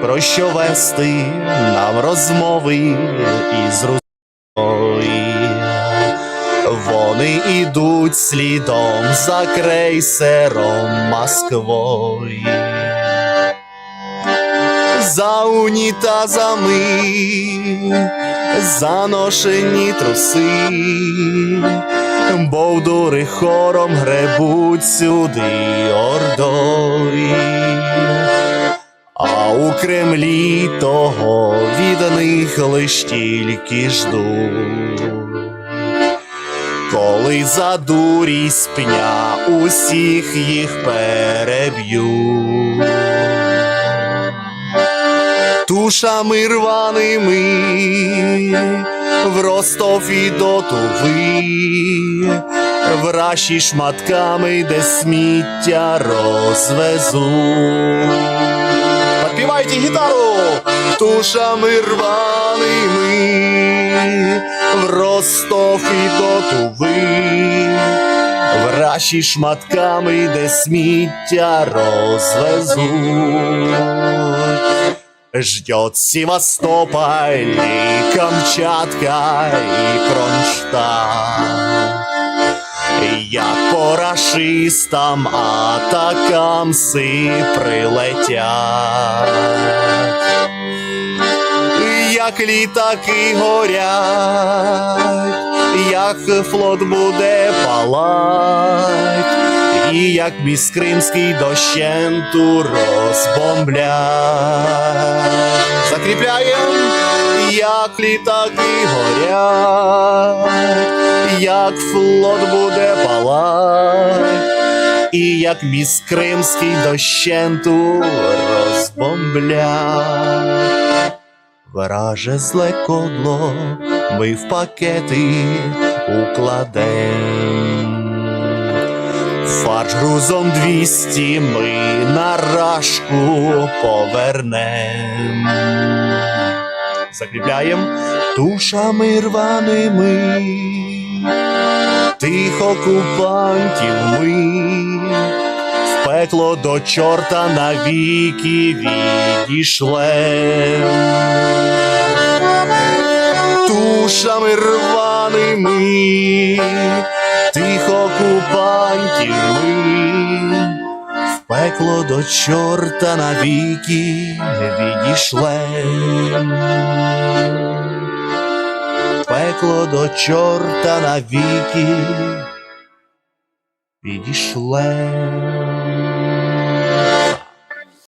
Про що вести нам розмови із Русою. Вони ідуть слідом за крейсером Москвою. За унітазами заношені труси, бовдури хором гребуть сюди ордою. Кремлі того від них лиш тільки ждуть. Коли за дурість пня усіх їх переб'ють. Тушами рваними в Ростов і до Туви, вращі шматками, де сміття розвезуть. Подпівайте гітару тушами рваними в Ростов і до Туви, вращі шматками, де сміття розвезуть. Ждет Севастополь и Камчатка и Кронштадт. Як по рашистам атакамси прилетять, як літаки горять, як флот буде палать, і як міст Кримський дощенту розбомблять. Закріпляєм, як літаки горять, як флот буде палать, і як міст Кримський дощенту розбомблять. Враже зле кодло ми в пакети укладем. Фарш грузом двісті ми на рашку повернем. Закріпляєм тушами рваними, тих окупантів ми пекло до чорта навіки відійшлем. Тушами рваними, тих окупантів ми в пекло до чорта навіки відійшлем. Пекло до чорта навіки відійшлем.